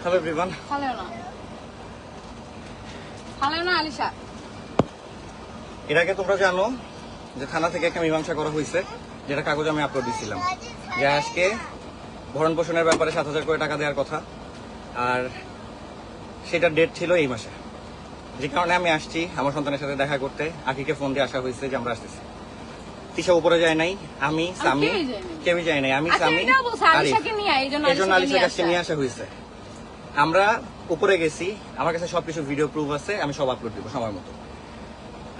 Hello everyone ফালেও না। ফালেও না আলিশা। এর আগে তোমরা জানো যে থানা থেকে একটা মীমাংসা করা হয়েছে যেটা কাগজে আমি আপলোড দিয়েছিলাম যে আজকে ভরণ পোষণের ব্যাপারে সাত হাজার করে টাকা দেওয়ার কথা আর সেটার ডেট ছিল এই মাসে। যে কারণে আমি আসছি আমার সন্তানের সাথে দেখা করতে আকিকে ফোন দিয়ে আসা হয়েছে যে আমরা আসতেছি। তিশা উপরে যায় নাই আমি সামি কেউই যায়নি। যায় নাই আমি আচ্ছা, সামি এই জন্য আলিশার কাছে নিয়ে আসা হয়েছে। আমরা উপরে গেছি আমার কাছে সবকিছু ভিডিও প্রুফ আছে আমি সব আপলোড দিব সময় মতো।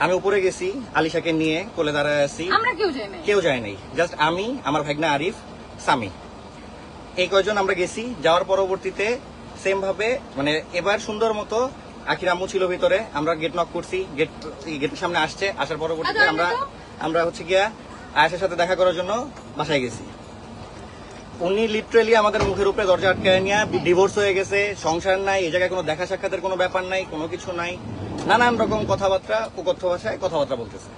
আমি উপরে গেছি আলিশাকে নিয়ে কোলে দাঁড়ায় আছি। আমরা কেউ যাই নাই। কেউ যায় নাই। জাস্ট আমি আমার ভাগনা আরিফ সামি এই কয়জন আমরা গেছি যাওয়ার পরবর্তীতে সেম ভাবে মানে এবার সুন্দর মতো আখির আম্মু ছিল ভিতরে আমরা গেট নক করছি গেট গেটের সামনে আসছে আসার পরবর্তীতে আচ্ছা, আমরা আমরা হচ্ছে গিয়া আয়েশের সাথে দেখা করার জন্য বাসায় গেছি। উনি লিটারেলি আমাদের মুখের উপরে দরজা আটকায় নিয়ে ডিভোর্স হয়ে গেছে, সংসার নাই, এই জায়গায় কোনো দেখা সাক্ষাতের কোনো ব্যাপার নাই, কোনো কিছু নাই। নানান রকম কথাবার্তা কুকথ্য ভাষায় কথাবার্তা বলতেছে।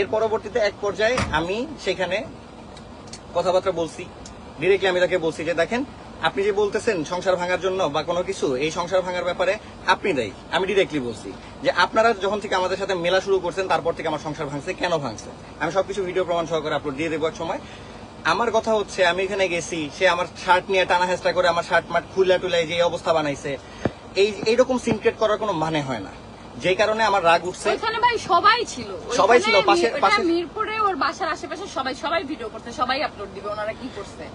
এর পরবর্তীতে এক পর্যায়ে আমি সেখানে কথাবার্তা বলছি। ডিরেক্টলি আমি তাকে বলছি যে, দেখেন, আপনি যে বলতেছেন সংসার ভাঙার জন্য বা কোনো কিছু, এই সংসার ভাঙার ব্যাপারে আপনি দেয়। আমি ডিরেক্টলি বলছি যে, আপনারা যখন থেকে আমাদের সাথে মেলা শুরু করছেন, তারপর থেকে আমার সংসার ভাঙছে, কেন ভাঙছে? আমি সবকিছু ভিডিও প্রমাণ সহকারে আপলোড দিয়ে দেবো এক সময়। আমার কথা হচ্ছে আমি এখানে গেছি সে আমার শার্ট নিয়ে টানা হেঁচড়া করে আমার শার্ট মাট খুলে টুলে যে অবস্থা বানাইছে। এই এইরকম সিনক্রেট করার কোনো মানে হয় না। যে কারণে আমার রাগ উঠছে। ওইখানে ভাই সবাই ছিল। সবাই ছিল, পাশে- পাশে- মিরপুরে ওর বাসার আশেপাশে সবাই সবাই ভিডিও করছে সবাই আপলোড দিবে ওনারা কি করছে।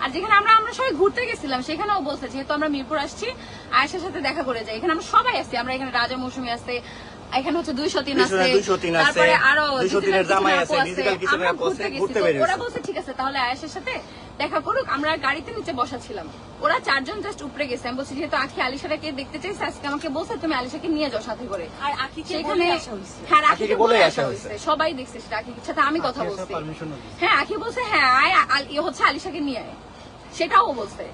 আর যেখানে আমরা আমরা সবাই ঘুরতে গেছিলাম সেখানেও বলছে যেহেতু আমরা মিরপুর আসছি আয়েশার সাথে দেখা করে যাই। এখানে আমরা সবাই আসছি আমরা এখানে রাজা মৌসুমী আছে এখানে হচ্ছে দুইশো তিন আছে 203 আছে, তারপরে আরও 203 এর জামাই আছে, আপু আছে, ঘুরতে বেরিয়েছি। ওরা বলছে ঠিক আছে তাহলে আয়েশার সাথে দেখা করুক আমরা গাড়িতে নিচে বসা ছিলাম। ওরা চারজন জাস্ট উপরে গেছে। আমি বলছি যেহেতু আখি আলিশাকে দেখতে চাইছে আজকে আমাকে বলছে তুমি আলিশাকে নিয়ে যাও সাথে করে। আর হ্যাঁ আখিকে বলে আসা হয়েছে। সবাই দেখছে সেটা আখির সাথে আমি কথা বলছি। হ্যাঁ আখি বলছে হ্যাঁ আয় আল- হচ্ছে আলিশাকে নিয়ে আয়। সেটাও বলছে।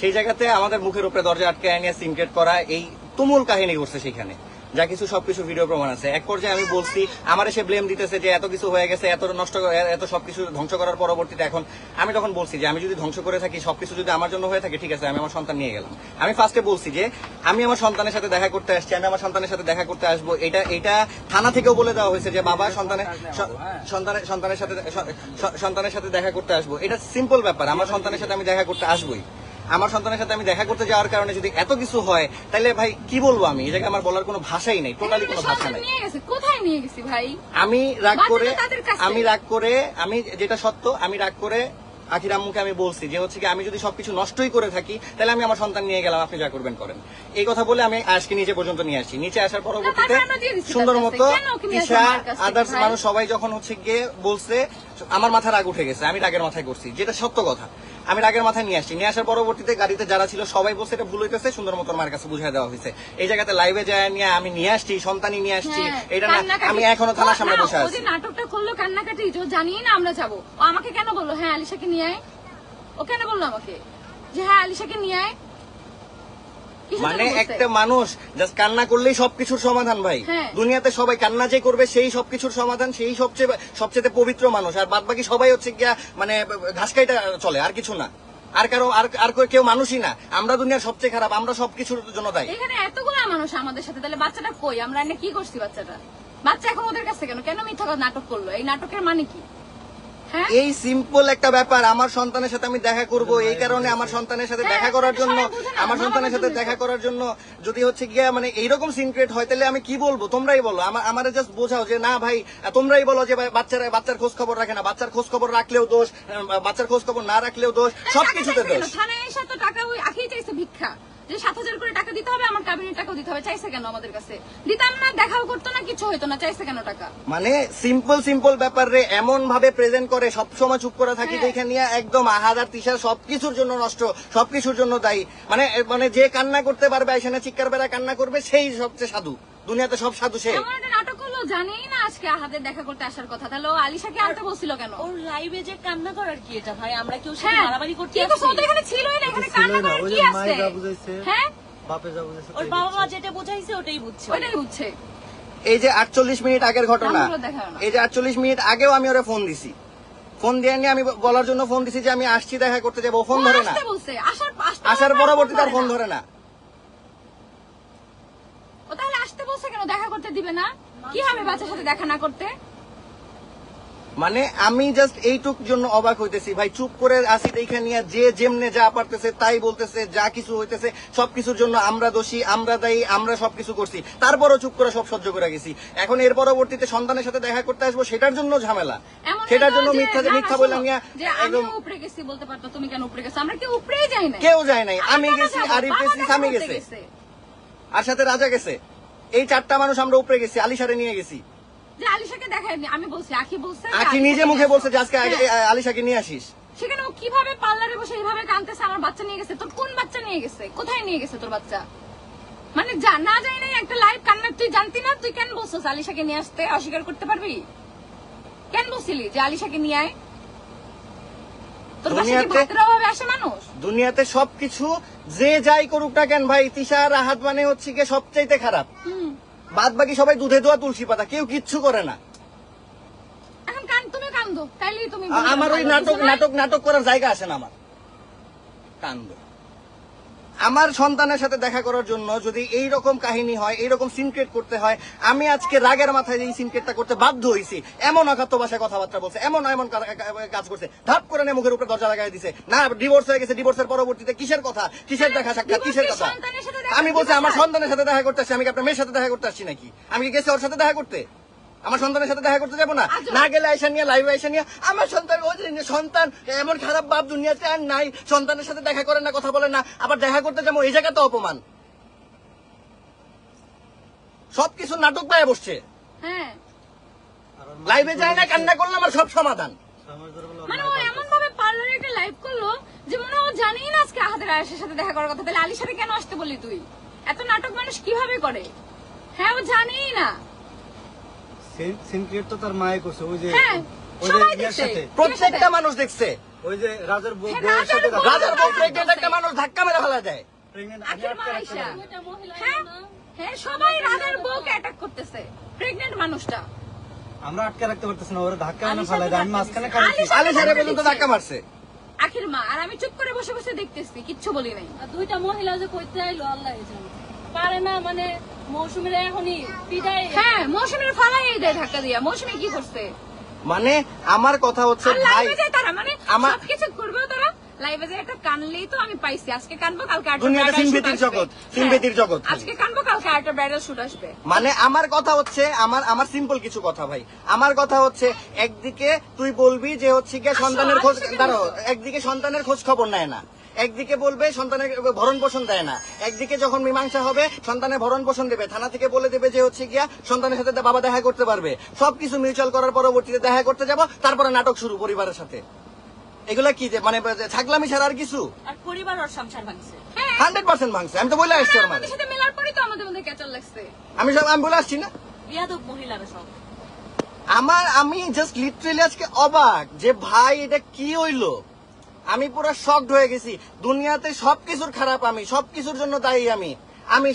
সেই জায়গাতে আমাদের মুখের উপরে দরজা আটকে নিয়ে সিনক্রেট করা এই তুমুল কাহিনী করছে সেখানে। যা কিছু সবকিছু ভিডিও প্রমাণ আছে। এক পর্যায়ে আমি বলছি আমার এসে ব্লেম দিতেছে যে এত কিছু হয়ে গেছে এত নষ্ট এত সবকিছু ধ্বংস করার পরবর্তীতে এখন আমি তখন বলছি যে আমি যদি ধ্বংস করে থাকি সবকিছু যদি আমার জন্য হয়ে থাকে ঠিক আছে আমি আমার সন্তান নিয়ে গেলাম। আমি ফার্স্টে বলছি যে আমি আমার সন্তানের সাথে দেখা করতে আসছি আমি আমার সন্তানের সাথে দেখা করতে আসব। এটা এটা থানা থেকেও বলে দেওয়া হয়েছে যে বাবা সন্তানের সন্তানের সন্তানের সাথে স- স- সন্তানের সাথে দেখা করতে আসব। এটা সিম্পল ব্যাপার আমার সন্তানের সাথে আমি দেখা করতে আসবোই। আমার সন্তানের সাথে আমি দেখা করতে যাওয়ার কারণে যদি এত কিছু হয় তাহলে ভাই কি বলব আমি? জায়গায় আমার বলার কোনো ভাষাই নেই টোটালি কোনো ভাষা নেই। কোথায় নিয়ে গেছি ভাই? আমি রাগ করে আমি রাগ করে আমি যেটা সত্য আমি রাগ করে আখির আম্মুকে আমি বলছি যে হচ্ছে কি আমি যদি সবকিছু নষ্টই করে থাকি তাহলে আমি আমার সন্তান নিয়ে গেলাম আপনি যা করবেন করেন। এই কথা বলে আমি আজকে নিচে পর্যন্ত নিয়ে আসি নিচে আসার পরবর্তীতে সুন্দর মতো আদার্স মানুষ সবাই যখন হচ্ছে গিয়ে বলছে আমার মাথা রাগ উঠে গেছে আমি রাগের মাথায় করছি যেটা সত্য কথা। আমি রাগের মাথায় নিয়ে আসছি নিয়ে আসার পরবর্তীতে গাড়িতে যারা ছিল সবাই বলছে এটা ভুল হইতেছে সুন্দর মতো মার কাছে বুঝাই দেওয়া হয়েছে এই জায়গাতে লাইভে যায় নিয়ে আমি নিয়ে আসছি সন্তানই নিয়ে আসছি হ্যাঁ, এটা না আমি এখনও থানার সামনে বসে আছি। নাটকটা করল কান্নাকাটি যে জানিয়ে না আমরা যাব। ও আমাকে কেন বলল? হ্যাঁ আলিশাকে নিয়ে আয়। ও কেন বলল আমাকে? যে হ্যাঁ আলিশাকে নিয়ে আয়। মানে একটা মানুষ জাস্ট কান্না করলেই সবকিছুর সমাধান ভাই। হ্যাঁ। দুনিয়াতে সবাই কান্না যে করবে সেই সবকিছুর সমাধান সেই সবচেয়ে সবচেয়ে পবিত্র মানুষ। আর বাদ বাকি সবাই হচ্ছে গিয়া মানে ঘাস চলে আর কিছু না। আর কারও আর আর কেউ মানুষই না। আমরা দুনিয়ার সবচেয়ে খারাপ আমরা সবকিছুর জন্য দায়ী। এখানে এতগুলো মানুষ আমাদের সাথে তাহলে বাচ্চাটা কই? আমরা এনে কি করছি বাচ্চাটা? বাচ্চা এখন ওদের কাছে কেন? কেন মিথ্যা নাটক করল? এই নাটকের মানে কি? এই সিম্পল একটা ব্যাপার আমার সন্তানের সাথে আমি দেখা করব এই কারণে আমার সন্তানের সাথে হ্যাঁ, দেখা করার জন্য আমার সন্তানের সাথে দেখা করার জন্য যদি হচ্ছে গিয়া মানে এইরকম সিনক্রেট হয় তাহলে আমি কি বলব? তোমরাই বলো আমার আমার জাস্ট বোঝাও যে না ভাই তোমরাই বলো যে বাচ্চারা বাচ্চার খোঁজ খবর রাখে না। বাচ্চার খোঁজ খবর রাখলেও দোষ বাচ্চার খোঁজ খবর না রাখলেও দোষ সবকিছুতে দোষ। থানায় এসে তো টাকা ওই আখিই চাইছে ভিক্ষা। যে সাত হাজার করে টাকা দিতে হবে আমার কাবিনের টাকাও দিতে হবে। চাইছে কেন আমাদের কাছে? দিতাম না দেখাও করতো না কিছু হইতো না। চাইছে কেন টাকা? মানে সিম্পল সিম্পল ব্যাপার এমন ভাবে প্রেজেন্ট করে সব সময় চুপ করে থাকি হ্যাঁ। দেখে নিয়ে একদম আহাজার তিসার সবকিছুর জন্য নষ্ট সবকিছুর জন্য দায়ী। মানে মানে যে কান্না করতে পারবে এখানে চিৎকার বেড়া কান্না করবে সেই সবচেয়ে সাধু। দুনিয়াতে সব সাধু সে জানেই না আজকে আহাদের দেখা করতে আসার কথা। তাহলে ও আলিশাকে আনতে বলছিল কেন? ওর লাইভে যে কান্না করার কি এটা ভাই? আমরা কেউ সাথে হ্যাঁ মারামারি করতে কিন্তু আসছি তো এখানে ছিলই না এখানে কান্না করার কি আছে? বুঝাইছে। হ্যাঁ? বাপে যা বুঝেছে ওর বাবা মা যেটা বোঝাইছে ওটাই বুঝছে। ওইটাই বুঝছে। এই যে আটচল্লিশ মিনিট আগের ঘটনা নামগুলো দেখাও না। এই যে আটচল্লিশ মিনিট আগেও আমি ওরা ফোন দিছি। ফোন দিয়ে নিয়ে আমি বলার জন্য ফোন দিছি যে আমি আসছি দেখা করতে যাব ফোন ধরে না। আসার বলছে, পরবর্তীতে ফোন ধরে না। ও তাহলে আসতে বলছে কেন? দেখা করতে দিবে না? কি হবে বাচ্চার সাথে দেখা না করতে? মানে আমি জাস্ট এইটুক জন্য অবাক হইতেছি। ভাই চুপ করে আসি দেখে নিয়ে যে যেমনে যা পারতেছে তাই বলতেছে যা কিছু হইতেছে সবকিছুর জন্য আমরা দোষী আমরা দায়ী আমরা সবকিছু করছি। তারপরও চুপ করে সব সহ্য করে গেছি। এখন এর পরবর্তীতে সন্তানের সাথে দেখা করতে আসব সেটার জন্য ঝামেলা। সেটার জন্য মিথ্যা মিথ্যা বললাম নিয়ে একদম। উপরে গেছি বলতে পারতো তুমি কেন উপরে গেছো? আমরা কেউ উপরেই যাই না কেউ যায় নাই। আমি গেছি? আরিফ গেছি স্বামী গেছে। আর সাথে রাজা গেছে। এই চারটা মানুষ আমরা উপরে গেছি আলিশারে নিয়ে গেছি। আলিশাকে দেখায়নি আমি বলছি আখি বলছে আখি নিজে মুখে বলছে যে আজকে হ্যাঁ। আলিশাকে নিয়ে আসিস। সেখানে ও কীভাবে পার্লারে বসে এইভাবে আমার বাচ্চা নিয়ে গেছে। তোর কোন বাচ্চা নিয়ে গেছে? কোথায় নিয়ে গেছে তোর বাচ্চা? মানে না যাই নাই একটা লাইভ কান্না তুই জানতি না? তুই কেন বলছিস আলিশাকে নিয়ে আসতে? অস্বীকার করতে পারবি? কেন বলছিলি যে আলিশাকে নিয়ে আয়? দুনিয়াতে- অভাবে আসে মানুষ? দুনিয়াতে সবকিছু যে যাই করুক না কেন ভাই তিশা রাহাত মানে হচ্ছে গিয়ে সবচাইতে খারাপ। বাদ বাকি সবাই দুধে দোয়া তুলসী পাতা কেউ কিচ্ছু করে না। আমার ওই নাটক নাটক নাটক করার জায়গা আছে না আমার? কান্দ। আমার সন্তানের সাথে দেখা করার জন্য যদি এই রকম কাহিনী হয় এই রকম সিনক্রেট করতে হয় আমি আজকে রাগের মাথায় এই সিনক্রেটটা করতে বাধ্য হয়েছি এমন অকাত্য ভাষায় কথাবার্তা বলছে এমন এমন কাজ করছে ধাপ করে নিয়ে মুখের উপরে দরজা লাগাই দিছে না ডিভোর্স হয়ে গেছে ডিভোর্সের পরবর্তীতে কিসের কথা কিসের দেখা সাক্ষাৎ কিসের কথা? আমি বলছি আমার সন্তানের সাথে দেখা করতে আসছি আমি কি আপনার মেয়ের সাথে দেখা করতে আসছি নাকি? আমি কি গেছি ওর সাথে দেখা করতে? আমার সন্তানের সাথে দেখা করতে যাব না। না গেলে আইসা নিয়ে লাইভ আইসা নিয়ে আমার সন্তান ও যে সন্তান এমন খারাপ বাপ দুনিয়াতে আর নাই। সন্তানের সাথে দেখা করে না কথা বলে না আবার দেখা করতে যাব এই জায়গা তো অপমান। সবকিছু নাটক পায়ে বসছে। হ্যাঁ। লাইভে যায় না কান্না করলে আমার সব সমাধান। মানে ও এমন ভাবে পার্লারে একটা লাইভ করল যে মনে ও জানেই না আজকে আহাদের আয়েশের সাথে দেখা করার কথা। তাহলে আলির সাথে কেন আসতে বললি তুই? এত নাটক মানুষ কীভাবে করে? হ্যাঁ ও জানেই না। তো তার মায়ে করছে ওই যে হ্যাঁ ওই যে সবাই সাথে। প্রত্যেকটা মানুষ দেখছে। ওই যে রাজার বউ হ্যাঁ, বউয়ের রাজার সাথে রাজার বউ প্রেগনেন্ট একটা মানুষ ধাক্কা মেরে ফেলা যায়। প্রেগনেন্ট আখির মা হ্যাঁ সবাই রাজার বউকে অ্যাটাক করতেছে। প্রেগনেন্ট মানুষটা। আমরা আটকে রাখতে পারতেছি না ওরা ধাক্কা মেরে আলিশাকে দেয় আমি মাঝখানে দিছে। আলে সারে পর্যন্ত ধাক্কা মারছে। আখির মা আর আমি চুপ করে বসে বসে দেখতেছি কিচ্ছু বলি নাই। আর দুইটা মহিলা যে কইতে আইলো আল্লাহ জানে। পারে না মানে মৌসুমীরা এখনই বিদায় হ্যাঁ মৌসুমীর ফালাই দেয় ধাক্কা দিয়া। মৌসুমী কি করছে? মানে আমার কথা হচ্ছে ভাই তারা মানে আমার- সবকিছু করবেও তারা। লাইভে যায় একটা কানলেই তো আমি পাইছি। আজকে কানবো কালকে আরেকটা দুনিয়াতে bridal shoot সিনবেতির জগৎ, সিনবেতির হ্যাঁ, জগৎ আজকে কানবো কালকে আরেকটা ব্রাইডাল শুট আসবে। মানে আমার কথা হচ্ছে আমার আমার সিম্পল কিছু কথা ভাই। আমার কথা হচ্ছে একদিকে তুই বলবি যে হচ্ছে গিয়ে সন্তানের খোঁজ দাঁড়াও একদিকে সন্তানের খোঁজ খবর নেয় না। একদিকে বলবে সন্তানের ভরণ পোষণ দেয় না। একদিকে যখন মীমাংসা হবে সন্তানের ভরণ পোষণ দেবে। থানা থেকে বলে দেবে যে হচ্ছে গিয়া সন্তানের সাথে বাবা দেখা করতে পারবে। সবকিছু মিউচুয়াল করার পরবর্তীতে দেখা করতে যাব তারপরে নাটক শুরু পরিবারের সাথে। এগুলা কি যে মানে ছাগলামি ছাড়া আর কিছু? আর পরিবার ওর সংসার ভাঙছে। হ্যাঁ। হান্ড্রেড পার্সেন্ট ভাঙছে। আমি তো বলে আসছি মানে সাথে মেলার পরেই তো আমাদের মধ্যে ক্যাচার লাগছে। আমি সব আমি বলে আসছি না? বিয়াদব মহিলারা সব। আমার আমি জাস্ট লিটারেলি আজকে অবাক যে ভাই এটা কি হইল? আমি পুরো শকড হয়ে গেছি। দুনিয়াতে সবকিছুর খারাপ আমি সবকিছুর জন্য দায়ী আমি। আমি